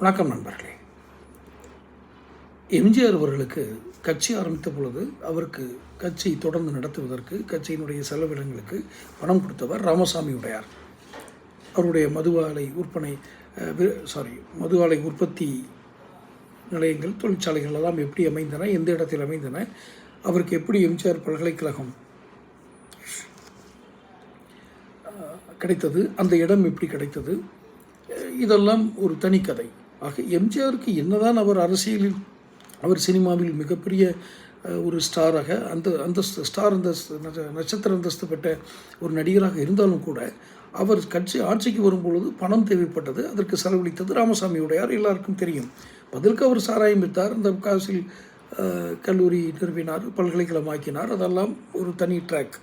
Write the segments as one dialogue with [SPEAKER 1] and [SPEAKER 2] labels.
[SPEAKER 1] வணக்கம் நண்பர்களே. எம்ஜிஆர் அவர்களுக்கு கட்சி ஆரம்பித்த பொழுது அவருக்கு கட்சி தொடர்ந்து நடத்துவதற்கு கட்சியினுடைய செலவினங்களுக்கு பணம் கொடுத்தவர் ராமசாமி உடையார். அவருடைய மதுவாலை விற்பனை சாரி மதுவாலை உற்பத்தி நிலையங்கள் தொழிற்சாலைகள் எல்லாம் எப்படி அமைந்தன எந்த இடத்தில் அமைந்தன அவருக்கு எப்படி எம்ஜிஆர் பல்கலைக்கழகம் கிடைத்தது அந்த இடம் எப்படி கிடைத்தது இதெல்லாம் ஒரு தனிக்கதை. ஆக எம்ஜிஆருக்கு என்னதான் அவர் அரசியலில் அவர் சினிமாவில் மிகப்பெரிய ஒரு ஸ்டாராக அந்த அந்த ஸ்டார் அந்தஸ்து நட்சத்திர அந்தஸ்து பெற்ற ஒரு நடிகராக இருந்தாலும் கூட அவர் கட்சி ஆட்சிக்கு வரும்பொழுது பணம் தேவைப்பட்டது அதற்கு செலவழித்தது ராமசாமி உடையார் எல்லாருக்கும் தெரியும். பதிலுக்கு அவர் சாராயம் வித்தார் அந்த காசில் கல்லூரி நிறுவினார் பல்கலைக்கழகமாக்கினார் அதெல்லாம் ஒரு தனி ட்ராக்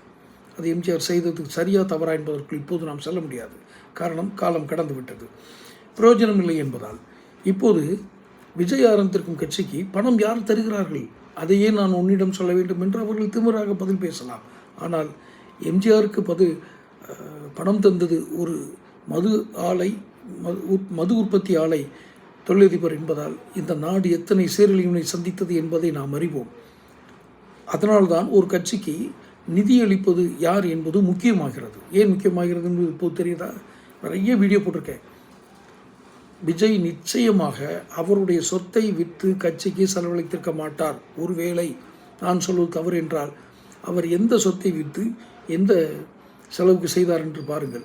[SPEAKER 1] அது எம்ஜிஆர் செய்தது சரியாக தவறா என்பதற்குள் இப்போது நாம் சொல்ல முடியாது. காரணம் காலம் கடந்து விட்டது பிரயோஜனம் இல்லை என்பதால். இப்போது விஜய் ஆரம்பித்திருக்கும் கட்சிக்கு பணம் யார் தருகிறார்கள்? அதையே நான் உன்னிடம் சொல்ல வேண்டும் என்று அவர்கள் திமிராக பதில் பேசலாம். ஆனால் எம்ஜிஆருக்கு பது பணம் தந்தது ஒரு மது ஆலை மது மது உற்பத்தி ஆலை தொழிலதிபர் என்பதால் இந்த நாடு எத்தனை சீரழிவினை சந்தித்தது என்பதை நாம் அறிவோம். அதனால்தான் ஒரு கட்சிக்கு நிதியளிப்பது யார் என்பது முக்கியமாகிறது. ஏன் முக்கியமாகிறது என்பது இப்போது தெரியுதா? நிறைய வீடியோ போட்டிருக்கேன். விஜய் நிச்சயமாக அவருடைய சொத்தை விற்று கட்சிக்கு செலவழித்திருக்க மாட்டார். ஒருவேளை நான் சொல்வது தவறு என்றால் அவர் எந்த சொத்தை விற்று எந்த செலவுக்கு செய்தார் என்று பாருங்கள்.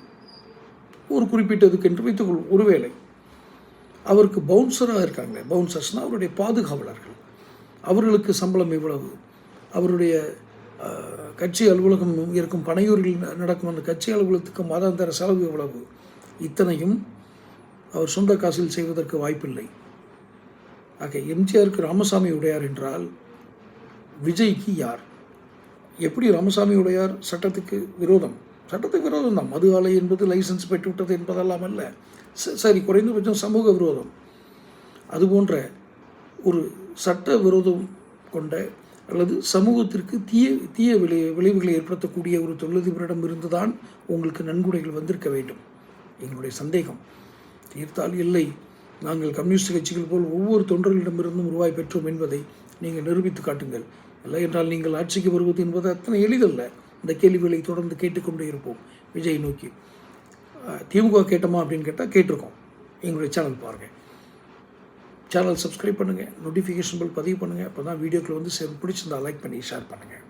[SPEAKER 1] ஒரு குறிப்பிட்டதுக்கு என்று வைத்துக்கொள்வோம். ஒருவேளை அவருக்கு பவுன்சராக இருக்காங்க பவுன்சர்ஸ்னால் அவருடைய பாதுகாவலர்கள். அவர்களுக்கு சம்பளம் எவ்வளவு? அவருடைய கட்சி அலுவலகம் இருக்கும் பனையூரில் ந- நடக்கும் அந்த கட்சி அலுவலகத்துக்கு மாதாந்திர செலவு எவ்வளவு? இத்தனையும் அவர் சொந்த காசில் செய்வதற்கு வாய்ப்பில்லை. ஆக எம்ஜிஆருக்கு ராமசாமி உடையார் என்றால் விஜய்க்கு யார்? எப்படி ராமசாமி உடையார்? சட்டத்துக்கு விரோதம். சட்டத்துக்கு விரோதம் தான். மது ஆலை என்பது லைசன்ஸ் பெற்றுவிட்டது என்பதெல்லாம் அல்ல. ச- சரி குறைந்தபட்சம் சமூக விரோதம். அதுபோன்ற ஒரு சட்ட விரோதம் கொண்ட அல்லது சமூகத்திற்கு தீய தீய விளை விளைவுகளை ஏற்படுத்தக்கூடிய ஒரு தொழிலதிபரிடம் இருந்துதான் உங்களுக்கு நன்கொடைகள் வந்திருக்க வேண்டும். எங்களுடைய சந்தேகம். தீர்த்தால் இல்லை. நாங்கள் கம்யூனிஸ்ட் கட்சிகள் போல் ஒவ்வொரு தொண்டர்களிடமிருந்தும் ரூபாய் பெற்றோம் என்பதை நீங்கள் நிரூபித்து காட்டுங்கள். இல்லை என்றால் நீங்கள் ஆட்சிக்கு வருவது என்பது அத்தனை எளிதல்ல. இந்த கேள்விகளை தொடர்ந்து கேட்டுக்கொண்டே இருப்போம். விஜய் நோக்கி திமுக கேட்டோமா அப்படின்னு கேட்டால் கேட்டிருக்கோம். எங்களுடைய சேனல் பாருங்கள் சேனல் சப்ஸ்கிரைப் பண்ணுங்கள் நோட்டிஃபிகேஷன் பில் பதிவு பண்ணுங்கள் அப்போ தான் வீடியோக்கள் வந்து சரி பிடிச்சிருந்தால் லைக் பண்ணி ஷேர் பண்ணுங்கள்